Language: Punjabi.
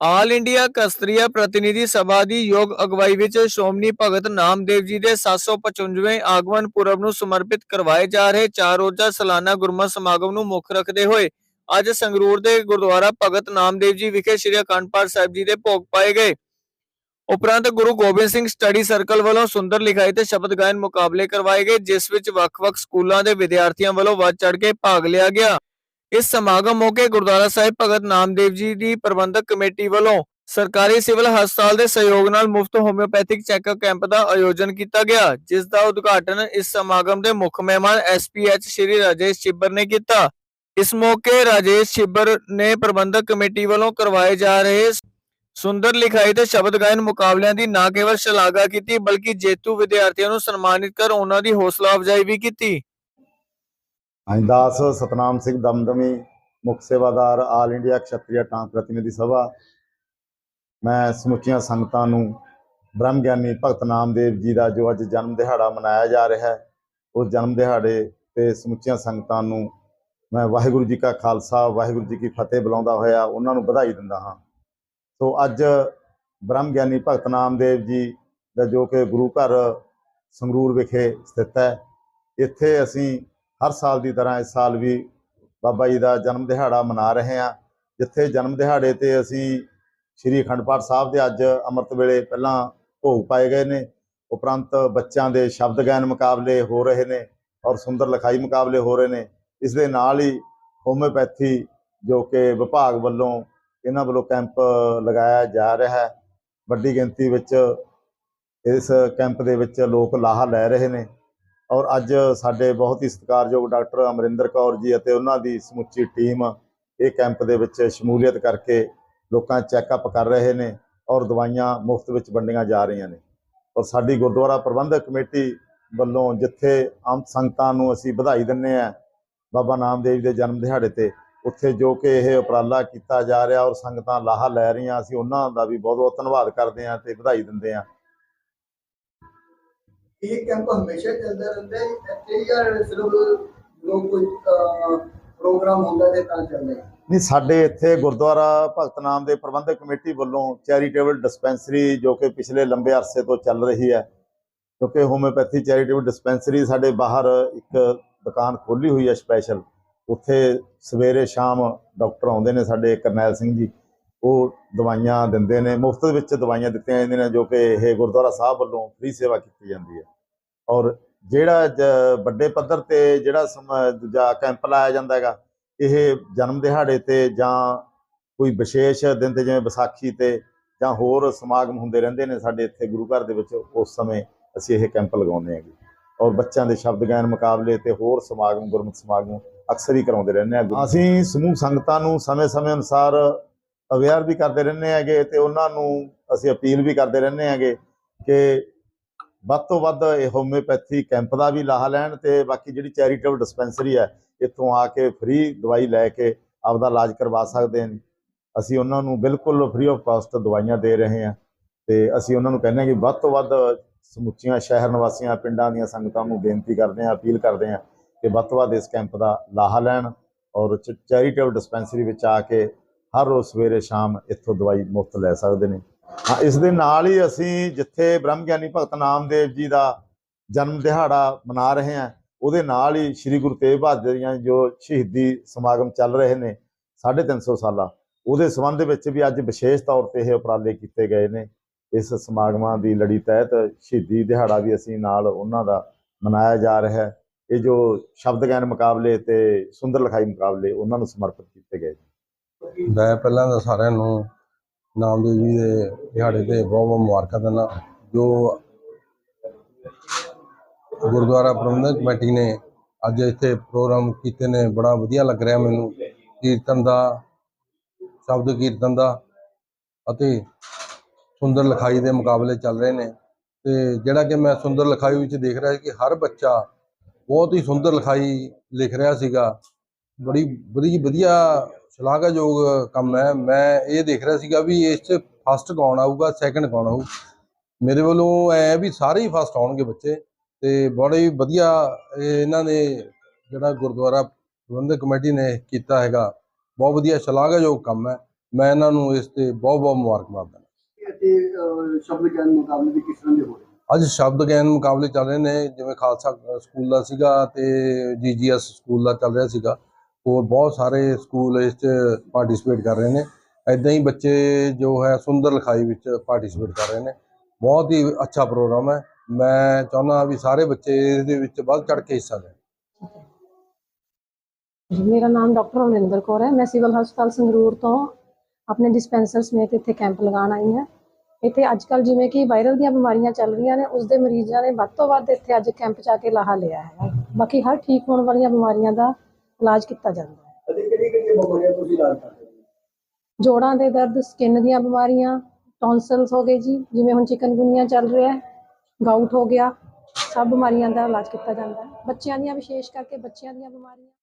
ਆਲ ਇੰਡੀਆ ਕਸਤਰੀਆ ਪ੍ਰਤੀਨਿਧੀ ਸਭਾ ਦੀ ਯੋਗ ਅਗਵਾਈ ਵਿੱਚ ਸ਼੍ਰੋਮਣੀ ਭਗਤ ਨਾਮਦੇਵ ਜੀ ਦੇ 755ਵੇਂ ਆਗਮਨ ਪੁਰਬ ਨੂੰ ਸਮਰਪਿਤ ਕਰਵਾਏ ਜਾ ਰਹੇ ਚਾਰ ਰੋਜ਼ਾ ਸਾਲਾਨਾ ਗੁਰਮਤਿ ਸਮਾਗਮ ਨੂੰ ਮੁੱਖ ਰੱਖਦੇ ਹੋਏ ਅੱਜ ਸੰਗਰੂਰ ਦੇ ਗੁਰਦੁਆਰਾ ਭਗਤ ਨਾਮਦੇਵ ਜੀ ਵਿਖੇ ਸ੍ਰੀ ਅਖੰਡ ਪਾਠ ਸਾਹਿਬ ਜੀ ਦੇ ਭੋਗ ਪਾਏ ਗਏ। ਉਪਰੰਤ ਗੁਰੂ ਗੋਬਿੰਦ ਸਿੰਘ ਸਟੱਡੀ ਸਰਕਲ ਵੱਲੋਂ ਸੁੰਦਰ ਲਿਖਾਈ ਤੇ ਸ਼ਬਦ ਗਾਇਨ ਮੁਕਾਬਲੇ ਕਰਵਾਏ ਗਏ, ਜਿਸ ਵਿੱਚ ਵੱਖ-ਵੱਖ ਸਕੂਲਾਂ ਦੇ ਵਿਦਿਆਰਥੀਆਂ ਵੱਲੋਂ ਵੱਧ ਚੜ ਕੇ ਭਾਗ ਲਿਆ ਗਿਆ। ਇਸ ਸਮਾਗਮ ਮੌਕੇ ਗੁਰਦੁਆਰਾ ਸਾਹਿਬ ਭਗਤ ਨਾਮਦੇਵ ਜੀ ਦੀ ਪ੍ਰਬੰਧਕ ਕਮੇਟੀ ਵੱਲੋਂ ਸਰਕਾਰੀ ਸਿਵਲ ਹਸਪਤਾਲ ਦੇ ਸਹਿਯੋਗ ਨਾਲ ਮੁਫਤ ਹੋਮਿਓਪੈਥਿਕ ਚੈੱਕਅਪ ਕੈਂਪ ਦਾ ਆਯੋਜਨ ਕੀਤਾ ਗਿਆ, ਜਿਸ ਦਾ ਉਦਘਾਟਨ ਇਸ ਸਮਾਗਮ ਦੇ ਮੁੱਖ ਮਹਿਮਾਨ ਐਸਪੀਐਚ ਸ਼੍ਰੀ ਰਾਜੇਸ਼ ਚਿੱਬਰ ਨੇ ਕੀਤਾ। ਇਸ ਮੌਕੇ ਰਾਜੇਸ਼ ਚਿੱਬਰ ਨੇ ਪ੍ਰਬੰਧਕ ਕਮੇਟੀ ਵੱਲੋਂ ਕਰਵਾਏ ਜਾ ਰਹੇ ਸੁੰਦਰ ਲਿਖਾਈ ਤੇ ਸ਼ਬਦ ਗਾਇਨ ਮੁਕਾਬਲਿਆਂ ਦੀ ਨਾ ਕੇਵਲ ਸ਼ਲਾਘਾ ਕੀਤੀ, ਬਲਕਿ ਜੇਤੂ ਵਿਦਿਆਰਥੀਆਂ ਨੂੰ ਸਨਮਾਨਿਤ ਕਰ ਉਹਨਾਂ ਦੀ ਹੌਸਲਾ ਅਫਜ਼ਾਈ ਵੀ ਕੀਤੀ। ਦਾਸ ਸਤਨਾਮ ਸਿੰਘ ਦਮਦਮੀ, ਮੁੱਖ ਸੇਵਾਦਾਰ ਆਲ ਇੰਡੀਆ ਖੱਤਰੀਆ ਟਾਂਕ ਪ੍ਰਤੀਨਿਧੀ ਸਭਾ। ਮੈਂ ਸਮੁੱਚੀਆਂ ਸੰਗਤਾਂ ਨੂੰ ਬ੍ਰਹਮ ਗਿਆਨੀ ਭਗਤ ਨਾਮਦੇਵ ਜੀ ਦਾ ਜੋ ਅੱਜ ਜਨਮ ਦਿਹਾੜਾ ਮਨਾਇਆ ਜਾ ਰਿਹਾ ਹੈ, ਉਸ ਜਨਮ ਦਿਹਾੜੇ ਤੇ ਸਮੁੱਚੀਆਂ ਸੰਗਤਾਂ ਨੂੰ ਮੈਂ ਵਾਹਿਗੁਰੂ ਜੀ ਕਾ ਖਾਲਸਾ, ਵਾਹਿਗੁਰੂ ਜੀ ਕੀ ਫਤਿਹ ਬੁਲਾਉਂਦਾ ਹੋਇਆ ਉਹਨਾਂ ਨੂੰ ਵਧਾਈ ਦਿੰਦਾ ਹਾਂ। ਸੋ ਅੱਜ ਬ੍ਰਹਮ ਗਿਆਨੀ ਭਗਤ ਨਾਮਦੇਵ ਜੀ ਦਾ ਜੋ ਕਿ ਗੁਰੂ ਘਰ ਸੰਗਰੂਰ ਵਿਖੇ ਸਥਿਤ ਹੈ, ਇੱਥੇ ਅਸੀਂ ਹਰ ਸਾਲ ਦੀ ਤਰ੍ਹਾਂ ਇਸ ਸਾਲ ਵੀ ਬਾਬਾ ਜੀ ਦਾ ਜਨਮ ਦਿਹਾੜਾ ਮਨਾ ਰਹੇ ਹਾਂ। ਜਿੱਥੇ ਜਨਮ ਦਿਹਾੜੇ ਤੇ ਅਸੀਂ ਸ੍ਰੀ ਅਖੰਡ ਪਾਠ ਸਾਹਿਬ ਦੇ ਅੱਜ ਅੰਮ੍ਰਿਤ ਵੇਲੇ ਪਹਿਲਾਂ ਭੋਗ ਪਾਏ ਗਏ ਨੇ। ਉਪਰੰਤ ਬੱਚਿਆਂ ਦੇ ਸ਼ਬਦ ਗਾਇਨ ਮੁਕਾਬਲੇ ਹੋ ਰਹੇ ਨੇ ਔਰ ਸੁੰਦਰ ਲਿਖਾਈ ਮੁਕਾਬਲੇ ਹੋ ਰਹੇ ਨੇ। ਇਸ ਦੇ ਨਾਲ ਹੀ ਹੋਮਿਓਪੈਥੀ ਜੋ ਕਿ ਵਿਭਾਗ ਵੱਲੋਂ ਇਹਨਾਂ ਵੱਲੋਂ ਕੈਂਪ ਲਗਾਇਆ ਜਾ ਰਿਹਾ ਹੈ। ਵੱਡੀ ਗਿਣਤੀ ਵਿੱਚ ਇਸ ਕੈਂਪ ਦੇ ਵਿੱਚ ਲੋਕ ਲਾਹਾ ਲੈ ਰਹੇ ਨੇ। ਔਰ ਅੱਜ ਸਾਡੇ ਬਹੁਤ ਹੀ ਸਤਿਕਾਰਯੋਗ ਡਾਕਟਰ ਅਮਰਿੰਦਰ ਕੌਰ ਜੀ ਅਤੇ ਉਹਨਾਂ ਦੀ ਸਮੁੱਚੀ ਟੀਮ ਇਹ ਕੈਂਪ ਦੇ ਵਿੱਚ ਸ਼ਮੂਲੀਅਤ ਕਰਕੇ ਲੋਕਾਂ ਚੈੱਕਅਪ ਕਰ ਰਹੇ ਨੇ ਔਰ ਦਵਾਈਆਂ ਮੁਫਤ ਵਿੱਚ ਵੰਡੀਆਂ ਜਾ ਰਹੀਆਂ ਨੇ। ਔਰ ਸਾਡੀ ਗੁਰਦੁਆਰਾ ਪ੍ਰਬੰਧਕ ਕਮੇਟੀ ਵੱਲੋਂ ਜਿੱਥੇ ਆਮ ਸੰਗਤਾਂ ਨੂੰ ਅਸੀਂ ਵਧਾਈ ਦਿੰਨੇ ਆ ਬਾਬਾ ਨਾਮਦੇਵ ਦੇ ਜਨਮ ਦਿਹਾੜੇ ਤੇ, ਉੱਥੇ ਜੋ ਕਿ ਇਹ ਉਪਰਾਲਾ ਕੀਤਾ ਜਾ ਰਿਹਾ ਔਰ ਸੰਗਤਾਂ ਲਾਹਾ ਲੈ ਰਹੀਆਂ, ਅਸੀਂ ਉਹਨਾਂ ਦਾ ਵੀ ਬਹੁਤ ਬਹੁਤ ਧੰਨਵਾਦ ਕਰਦੇ ਹਾਂ ਤੇ ਵਧਾਈ ਦਿੰਦੇ ਹਾਂ। ਇਹ ਕੈਂਪ ਹਮੇਸ਼ਾ ਚੱਲਦਾ ਰਹਿੰਦਾ ਹੈ। ਇੱਥੇ ਜਾਂ ਸਿਰਫ ਲੋਕ ਕੋਈ ਪ੍ਰੋਗਰਾਮ ਹੁੰਦਾ ਤੇ ਤਾਂ ਚੱਲਦਾ ਹੈ। ਨਹੀਂ, ਸਾਡੇ ਇੱਥੇ ਗੁਰਦੁਆਰਾ ਭਗਤ ਨਾਮ ਦੇ ਪ੍ਰਬੰਧਕ ਕਮੇਟੀ ਵੱਲੋਂ ਚੈਰੀਟੇਬਲ ਡਿਸਪੈਂਸਰੀ ਜੋ ਕਿ ਪਿਛਲੇ ਲੰਬੇ ਅਰਸੇ ਤੋਂ ਚੱਲ ਰਹੀ ਹੈ, ਕਿਉਂਕਿ ਹੋਮਿਓਪੈਥੀ ਚੈਰੀਟੇਬਲ ਡਿਸਪੈਂਸਰੀ ਸਾਡੇ ਬਾਹਰ ਇੱਕ ਦੁਕਾਨ ਖੋਲੀ ਹੋਈ ਹੈ ਸਪੈਸ਼ਲ। ਉੱਥੇ ਸਵੇਰੇ ਸ਼ਾਮ ਡਾਕਟਰ ਆਉਂਦੇ ਨੇ ਸਾਡੇ ਕਰਨੈਲ ਸਿੰਘ ਜੀ। ਉਹ ਦਵਾਈਆਂ ਦਿੰਦੇ ਨੇ, ਮੁਫਤ ਵਿੱਚ ਦਵਾਈਆਂ ਦਿੱਤੀਆਂ ਜਾਂਦੀਆਂ ਨੇ ਜੋ ਕਿ ਇਹ ਗੁਰਦੁਆਰਾ ਸਾਹਿਬ ਵੱਲੋਂ ਫ੍ਰੀ ਸੇਵਾ ਕੀਤੀ ਜਾਂਦੀ ਹੈ। ਔਰ ਜਿਹੜਾ ਵੱਡੇ ਪੱਧਰ ਤੇ ਜਿਹੜਾ ਸਮ- ਦੂਜਾ ਕੈਂਪ ਲਾਇਆ ਜਾਂਦਾ ਹੈਗਾ, ਇਹ ਜਨਮ ਦਿਹਾੜੇ ਤੇ ਜਾਂ ਕੋਈ ਵਿਸ਼ੇਸ਼ ਦਿਨ ਤੇ ਜਿਵੇਂ ਵਿਸਾਖੀ ਤੇ ਜਾਂ ਹੋਰ ਸਮਾਗਮ ਹੁੰਦੇ ਰਹਿੰਦੇ ਨੇ ਸਾਡੇ ਇੱਥੇ ਗੁਰੂ ਘਰ ਦੇ ਵਿੱਚ, ਉਸ ਸਮੇਂ ਅਸੀਂ ਇਹ ਕੈਂਪ ਲਗਾਉਂਦੇ ਹਾਂਗੇ। ਔਰ ਬੱਚਿਆਂ ਦੇ ਸ਼ਬਦ ਗਾਇਨ ਮੁਕਾਬਲੇ ਤੇ ਹੋਰ ਸਮਾਗਮ, ਗੁਰਮਤਿ ਸਮਾਗਮ ਅਕਸਰ ਹੀ ਕਰਾਉਂਦੇ ਰਹਿੰਦੇ ਹਾਂ ਅਸੀਂ ਸਮੂਹ ਸੰਗਤਾਂ ਨੂੰ ਸਮੇਂ-ਸਮੇਂ ਅਨੁਸਾਰ ਅਵੇਅਰ ਵੀ ਕਰਦੇ ਰਹਿੰਦੇ ਹੈਗੇ ਤੇ ਉਹਨਾਂ ਨੂੰ ਅਸੀਂ ਅਪੀਲ ਵੀ ਕਰਦੇ ਰਹਿੰਦੇ ਹੈਗੇ ਕਿ ਵੱਧ ਤੋਂ ਵੱਧ ਇਹ ਹੋਮਿਓਪੈਥੀ ਕੈਂਪ ਦਾ ਵੀ ਲਾਹਾ ਲੈਣ ਤੇ ਬਾਕੀ ਜਿਹੜੀ ਚੈਰੀਟੇਬਲ ਡਿਸਪੈਂਸਰੀ ਹੈ, ਇੱਥੋਂ ਆ ਕੇ ਫ੍ਰੀ ਦਵਾਈ ਲੈ ਕੇ ਆਪਦਾ ਇਲਾਜ ਕਰਵਾ ਸਕਦੇ ਨੇ ਅਸੀਂ ਉਹਨਾਂ ਨੂੰ ਬਿਲਕੁਲ ਫ੍ਰੀ ਆਫ ਕਾਸਟ ਦਵਾਈਆਂ ਦੇ ਰਹੇ ਹਾਂ ਤੇ ਅਸੀਂ ਉਹਨਾਂ ਨੂੰ ਕਹਿੰਦੇ ਹਾਂ ਕਿ ਵੱਧ ਤੋਂ ਵੱਧ ਸਮੁੱਚੀਆਂ ਸ਼ਹਿਰ ਨਿਵਾਸੀਆਂ, ਪਿੰਡਾਂ ਦੀਆਂ ਸੰਗਤਾਂ ਨੂੰ ਬੇਨਤੀ ਕਰਦੇ ਹਾਂ, ਅਪੀਲ ਕਰਦੇ ਹਾਂ ਕਿ ਵੱਧ ਤੋਂ ਵੱਧ ਇਸ ਕੈਂਪ ਦਾ ਲਾਹਾ ਲੈਣ ਔਰ ਚੈਰੀਟੇਬਲ ਡਿਸਪੈਂਸਰੀ ਵਿੱਚ ਆ ਕੇ ਹਰ ਰੋਜ਼ ਸਵੇਰੇ ਸ਼ਾਮ ਇੱਥੋਂ ਦਵਾਈ ਮੁਫਤ ਲੈ ਸਕਦੇ ਨੇ। ਹਾਂ, ਇਸ ਦੇ ਨਾਲ ਹੀ ਅਸੀਂ ਜਿੱਥੇ ਬ੍ਰਹਮ ਗਿਆਨੀ ਭਗਤ ਨਾਮਦੇਵ ਜੀ ਦਾ ਜਨਮ ਦਿਹਾੜਾ ਮਨਾ ਰਹੇ ਹਾਂ, ਉਹਦੇ ਨਾਲ ਹੀ ਸ੍ਰੀ ਗੁਰੂ ਤੇਗ ਬਹਾਦਰ ਦੀਆਂ ਜੋ ਸ਼ਹੀਦੀ ਸਮਾਗਮ ਚੱਲ ਰਹੇ ਨੇ 350 ਸਾਲਾ, ਉਹਦੇ ਸੰਬੰਧ ਵਿੱਚ ਵੀ ਅੱਜ ਵਿਸ਼ੇਸ਼ ਤੌਰ ਤੇ ਇਹ ਉਪਰਾਲੇ ਕੀਤੇ ਗਏ ਨੇ। ਇਸ ਸਮਾਗਮਾਂ ਦੀ ਲੜੀ ਤਹਿਤ ਸ਼ਹੀਦੀ ਦਿਹਾੜਾ ਵੀ ਅਸੀਂ ਨਾਲ ਉਹਨਾਂ ਦਾ ਮਨਾਇਆ ਜਾ ਰਿਹਾ ਹੈ। ਇਹ ਜੋ ਸ਼ਬਦ ਗਾਇਨ ਮੁਕਾਬਲੇ ਤੇ ਸੁੰਦਰ ਲਿਖਾਈ ਮੁਕਾਬਲੇ ਉਹਨਾਂ ਨੂੰ ਸਮਰਪਿਤ ਕੀਤੇ ਗਏ ਮੈਂ ਪਹਿਲਾਂ ਤਾਂ ਸਾਰਿਆਂ ਨੂੰ ਨਾਮਦੇਵ ਜੀ ਦੇ ਦਿਹਾੜੇ ਤੇ ਬਹੁਤ ਬਹੁਤ ਮੁਬਾਰਕਾਂ ਦਿੰਦਾ। ਜੋ ਗੁਰਦੁਆਰਾ ਪ੍ਰਬੰਧਕ ਕਮੇਟੀ ਨੇ ਅੱਜ ਇੱਥੇ ਪ੍ਰੋਗਰਾਮ ਕੀਤੇ ਨੇ, ਬੜਾ ਵਧੀਆ ਲੱਗ ਰਿਹਾ ਮੈਨੂੰ। ਕੀਰਤਨ ਦਾ, ਸ਼ਬਦ ਕੀਰਤਨ ਦਾ ਅਤੇ ਸੁੰਦਰ ਲਿਖਾਈ ਦੇ ਮੁਕਾਬਲੇ ਚੱਲ ਰਹੇ ਨੇ। ਤੇ ਜਿਹੜਾ ਕਿ ਮੈਂ ਸੁੰਦਰ ਲਿਖਾਈ ਵਿੱਚ ਦੇਖ ਰਿਹਾ ਸੀ ਕਿ ਹਰ ਬੱਚਾ ਬਹੁਤ ਹੀ ਸੁੰਦਰ ਲਿਖਾਈ ਲਿਖ ਰਿਹਾ ਸੀਗਾ। ਬੜੀ ਬੜੀ ਵਧੀਆ ਸ਼ਲਾਘਾਯੋਗ ਕੰਮ ਹੈ। ਮੈਂ ਇਹ ਦੇਖ ਰਿਹਾ ਸੀਗਾ ਵੀ ਇਸ 'ਚ ਫਸਟ ਕੌਣ ਆਊਗਾ ਸੈਕੰਡ ਕੌਣ ਆਊ? ਮੇਰੇ ਵੱਲੋਂ ਐ ਵੀ ਸਾਰੇ ਹੀ ਫਸਟ ਆਉਣਗੇ ਬੱਚੇ ਤੇ ਬੜੇ ਹੀ ਵਧੀਆ ਇਹ ਇਹਨਾਂ ਨੇ ਜਿਹੜਾ ਗੁਰਦੁਆਰਾ ਪ੍ਰਬੰਧਕ ਕਮੇਟੀ ਨੇ ਕੀਤਾ ਹੈਗਾ। ਬਹੁਤ ਵਧੀਆ ਸ਼ਲਾਘਾਯੋਗ ਕੰਮ ਹੈ। ਮੈਂ ਇਹਨਾਂ ਨੂੰ ਇਸ ਤੇ ਬਹੁਤ ਬਹੁਤ ਮੁਬਾਰਕਬਾਦ ਦਿੰਦਾ। ਅਤੇ ਸ਼ਬਦ ਗਿਆਨ ਮੁਕਾਬਲੇ ਵੀ ਕਿਸ ਤਰ੍ਹਾਂ ਦੇ ਹੋ ਰਹੇ? ਅੱਜ ਸ਼ਬਦ ਗਿਆਨ ਮੁਕਾਬਲੇ ਚੱਲ ਰਹੇ ਨੇ। ਜਿਵੇਂ ਖਾਲਸਾ ਸਕੂਲ ਦਾ ਸੀਗਾ ਤੇ ਜੀਜੀਐਸ ਸਕੂਲ ਦਾ ਚੱਲ ਰਿਹਾ ਸੀਗਾ। ਹੋਰ ਬਹੁਤ ਸਾਰੇ ਸਕੂਲ ਇਸ 'ਚ ਪਾਰਟਿਸਿਪੇਟ ਕਰ ਰਹੇ ਨੇ। ਐਦਾਂ ਹੀ ਬੱਚੇ ਜੋ ਹੈ ਸੁੰਦਰ ਲਿਖਾਈ ਵਿੱਚ ਪਾਰਟਿਸਿਪੇਟ ਕਰ ਰਹੇ ਨੇ। ਬਹੁਤ ਹੀ ਅੱਛਾ ਪ੍ਰੋਗਰਾਮ ਹੈ। ਮੈਂ ਚਾਹੁੰਦਾ ਵੀ ਸਾਰੇ ਬੱਚੇ ਇਹਦੇ ਵਿੱਚ ਵੱਧ ਚੜ ਕੇ ਹਿੱਸਾ ਲੈਣ। ਮੇਰਾ ਨਾਮ ਡਾਕਟਰ ਅਮਰਿੰਦਰ ਕੌਰ ਹੈ। ਮੈਂ ਸਿਵਲ ਹਸਪਤਾਲ ਸੰਗਰੂਰ ਤੋਂ ਆਪਣੇ ਡਿਸਪੈਂਸਰ ਸਮੇਤ ਇੱਥੇ ਕੈਂਪ ਲਗਾਉਣ ਆਈ ਹਾਂ। ਇੱਥੇ ਅੱਜ ਕੱਲ ਜਿਵੇਂ ਕਿ ਵਾਇਰਲ ਦੀਆਂ ਬਿਮਾਰੀਆਂ ਚੱਲ ਰਹੀਆਂ ਨੇ ਉਸ ਦੇ ਮਰੀਜ਼ਾਂ ਨੇ ਵੱਧ ਤੋਂ ਵੱਧ ਇੱਥੇ ਅੱਜ ਕੈਂਪ 'ਚ ਆ ਕੇ ਲਾਹਾ ਲਿਆ ਹੈ। ਬਾਕੀ ਹਰ ਠੀਕ ਹੋਣ ਵਾਲੀਆਂ ਬਿਮਾਰੀਆਂ ਦਾ ਇਲਾਜ ਕੀਤਾ ਜਾਂਦਾ ਹੈ। ਅਤੇ ਕਿਹੜੀ ਕਿਹੜੀ ਬਿਮਾਰੀਆਂ ਤੁਸੀਂ ਇਲਾਜ ਕਰਦੇ ਹੋ? ਜੋੜਾਂ ਦੇ ਦਰਦ ਸਕਿਨ ਦੀਆਂ ਬਿਮਾਰੀਆਂ ਟੌਨਸਲਸ ਹੋ ਗਏ ਜੀ ਜਿਵੇਂ ਹੁਣ ਚਿਕਨਗੁਨੀਆ ਚੱਲ ਰਿਹਾ ਹੈ ਗਾਊਟ ਹੋ ਗਿਆ ਸਭ ਬਿਮਾਰੀਆਂ ਦਾ ਇਲਾਜ ਕੀਤਾ ਜਾਂਦਾ ਹੈ। ਬੱਚਿਆਂ ਦੀਆਂ ਵਿਸ਼ੇਸ਼ ਕਰਕੇ ਬੱਚਿਆਂ ਦੀਆਂ ਬਿਮਾਰੀਆਂ।